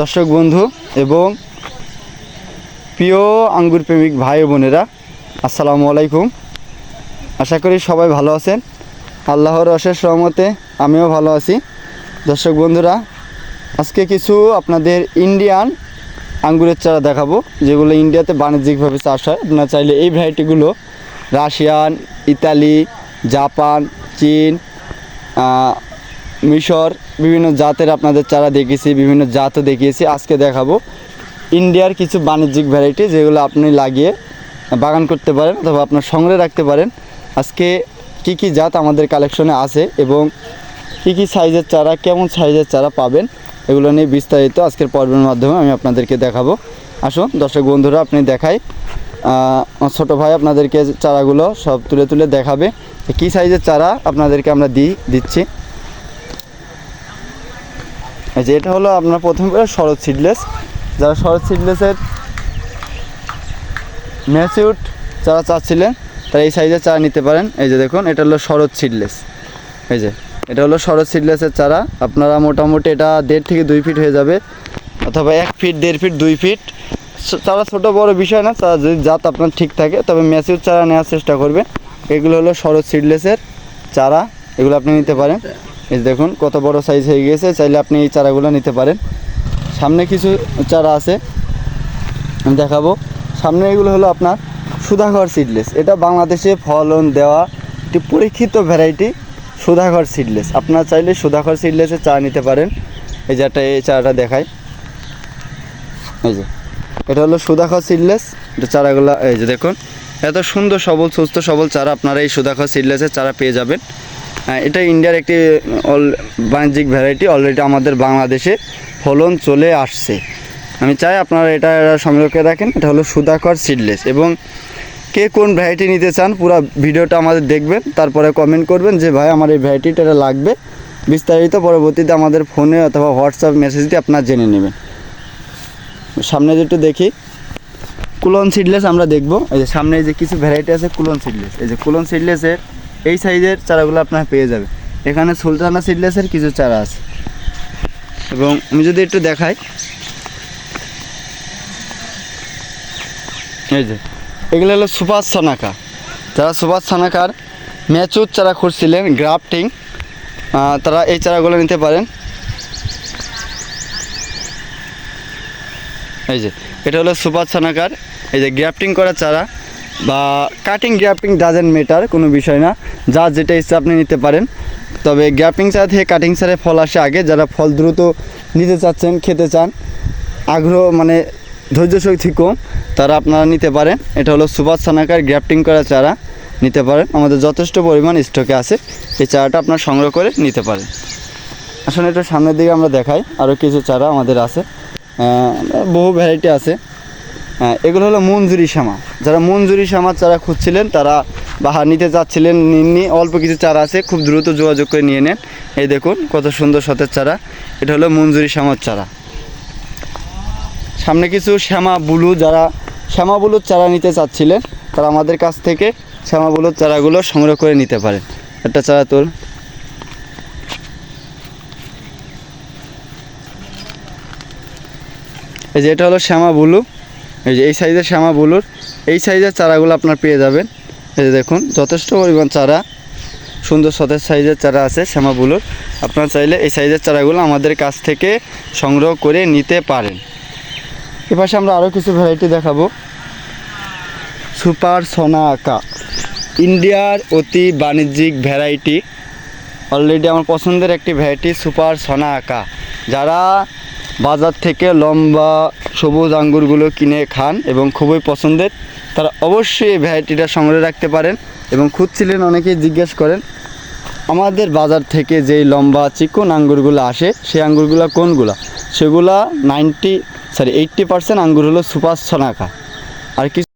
দর্শক বন্ধু এবং প্রিয় আঙ্গুর প্রেমিক ভাই বোনেরা, আসসালামু আলাইকুম। আশা করি সবাই ভালো আছেন। আল্লাহর অশেষ রহমতে আমিও ভালো আছি। দর্শক বন্ধুরা, আজকে কিছু আপনাদের ইন্ডিয়ান আঙ্গুরের চারা দেখাবো, যেগুলো ইন্ডিয়াতে বাণিজ্যিকভাবে চাষ হয়। আপনারা চাইলে এই ভ্যারাইটিগুলো রাশিয়ান, ইতালি, জাপান, চীন মিশর, বিভিন্ন জাতের আপনাদের চারা দেখিয়েছি, বিভিন্ন জাতও দেখিয়েছি, আজকে দেখাবো। ইন্ডিয়ার কিছু বাণিজ্যিক ভ্যারাইটি যেগুলো আপনি লাগিয়ে বাগান করতে পারেন অথবা আপনার সংগ্রহে রাখতে পারেন। আজকে কি কি জাত আমাদের কালেকশনে আছে এবং কি কি সাইজের চারা, কেমন সাইজের চারা পাবেন, এগুলো নিয়ে বিস্তারিত আজকের পর্বের মাধ্যমে আমি আপনাদেরকে দেখাবো। আসুন, দর্শক বন্ধুরা, আপনি দেখাই। ছোটো ভাই আপনাদেরকে চারাগুলো সব তুলে তুলে দেখাবে কী সাইজের চারা আপনাদেরকে আমরা দিই দিচ্ছি। যে এটা হলো আপনার প্রথম করে শরৎ সিডলেস যারা শরৎ সিডলেসের ম্যাচিউড চারা চাচ্ছিলেন, তারা এই সাইজের চারা নিতে পারেন। এই যে দেখুন, এটা হলো শরৎ সিডলেস এই যে, এটা হলো শরৎ সিডলেসের চারা। আপনারা মোটামুটি এটা দেড় থেকে দুই ফিট হয়ে যাবে, অথবা এক ফিট দেড় ফিট দুই ফিট চারা ছোটো, বড় বিষয় না, চারা যদি জাত আপনার ঠিক থাকে, তবে ম্যাচিউর চারা নেওয়ার চেষ্টা করবে এগুলো হলো শরৎ সিডলেসের চারা, এগুলো আপনি নিতে পারেন। এই দেখুন, কত বড় সাইজ হয়ে গিয়েছে, চাইলে আপনি এই চারাগুলো নিতে পারেন। সামনে কিছু চারা আছে, আমি দেখাবো। সামনে এগুলো হলো আপনার সুধাঘর সিডলেস এটা বাংলাদেশে ফলন দেওয়া একটি পরীক্ষিত ভ্যারাইটি সুধাঘর সিডলেস আপনারা চাইলে সুধাঘর সিডলেসের চা নিতে পারেন। এই যে একটা এই চারাটা দেখায় এই যে, এটা হলো সুধাঘর সিডলেস এটা চারাগুলো, এই যে দেখুন, এত সুন্দর, সবল, সুস্থ, সবল চারা আপনারা এই সুধাঘর সিডলেসের চারা পেয়ে যাবেন। এটা ইন্ডিয়ার একটি, অল, বাণিজ্যিক ভ্যারাইটি অলরেডি আমাদের বাংলাদেশে ফলন চলে আসছে। আমি চাই আপনারা এটা সংগ্রহ করে রাখেন এটা হলো সুধাকর সিডলেস এবং কে কোন ভ্যারাইটি নিতে চান, পুরো ভিডিওটা আমাদের দেখবেন, তারপরে কমেন্ট করবেন যে, ভাই, আমার এই ভ্যারাইটিটা লাগবে? বিস্তারিত পরবর্তীতে আমাদের ফোনে অথবা হোয়াটসঅ্যাপ মেসেজ দিয়ে আপনারা জেনে নেবেন। সামনে যেটু দেখি, কুলন সিডলেস আমরা দেখব। এই যে সামনে এই যে কিছু ভ্যারাইটি আছে, কুলন সিডলেস এই যে কুলন সিডলেসের এই সাইজের চারাগুলো আপনারা পেয়ে যাবে এখানে সুলতানা সিডলেসের কিছু চারা আছে। এবং আমি যদি একটু দেখাই। এই যে, এগুলো হলো সুপার সানাকা। যারা সুপার সানাকার ম্যাচুর চারা খুঁজছিলেন, গ্রাফটিং তারা এই চারাগুলো নিতে পারেন। এই যে, এটা হলো সুপার সানাকার, এই যে গ্রাফটিং করা চারা। বা কাটিং গ্রাফটিং ডাজেন্ট মেটার কোনো বিষয় না। যা যেটা ইচ্ছা আপনি নিতে পারেন। তবে গ্রাফটিং চারা থেকে কাটিং চারে ফল আসে আগে। যারা ফল দ্রুত নিতে চাচ্ছেন, খেতে চান, আগ্রহ মানে ধৈর্য শক্তি কম, তারা আপনারা নিতে পারেন। এটা হলো সুপার সানাকার গ্রাফটিং করা চারা। নিতে পারেন। আমাদের যথেষ্ট পরিমাণ স্টকে আছে। এই চারাটা আপনার সংগ্রহ করে নিতে পারেন। আসলে এটা সামনের দিকে আমরা দেখাই। আরও কিছু চারা আমাদের আছে। বহু ভ্যারাইটি আছে। এগুলো হলো মঞ্জুরি শ্যামা। যারা মঞ্জুরি শ্যামার চারা খুঁজছিলেন, তারা বাহার নিতে চাচ্ছিলেন নিননি অল্প কিছু চারা আছে, খুব দ্রুত যোগাযোগ করে নিয়ে নেন। এই দেখুন, কত সুন্দর সতেজ চারা। এটা হলো মঞ্জুরি শ্যামার চারা। সামনে কিছু শ্যামা বুলু, যারা শ্যামা বুলুর চারা নিতে চাচ্ছিলেন, তারা আমাদের কাছ থেকে শ্যামা বুলুর চারাগুলো সংগ্রহ করে নিতে পারেন। একটা চারা তোর এই যে এটা হলো শ্যামা বুলু। এই যে এই সাইজের শ্যামা বুলুর, এই সাইজের চারাগুলো আপনার পেয়ে যাবেন। এই যে দেখুন, যথেষ্ট পরিমাণ চারা, সুন্দর সতেজ সাইজের চারা আছে শ্যামা বুলুর। আপনার চাইলে এই সাইজের চারাগুলো আমাদের কাছ থেকে সংগ্রহ করে নিতে পারেন। এপাশে আমরা আরও কিছু ভ্যারাইটি দেখাবো। সুপার সোনা আঁকা, ইন্ডিয়ার অতি বাণিজ্যিক ভ্যারাইটি। অলরেডি আমার পছন্দের একটি ভ্যারাইটি সুপার সোনা আঁকা। যারা বাজার থেকে লম্বা সবুজ আঙ্গুরগুলো কিনে খান এবং খুবই পছন্দের, তারা অবশ্যই এই ভ্যারাইটিটা সংগ্রহে রাখতে পারেন এবং খুঁজছিলেন অনেকেই জিজ্ঞেস করেন, আমাদের বাজার থেকে যেই লম্বা চিকন আঙ্গুরগুলো আসে, সেই আঙ্গুরগুলো কোনগুলা? সেগুলা নাইনটি সরি এইট্টি পার্সেন্ট আঙ্গুর হলো সুপার সোনাকা। আর কিছু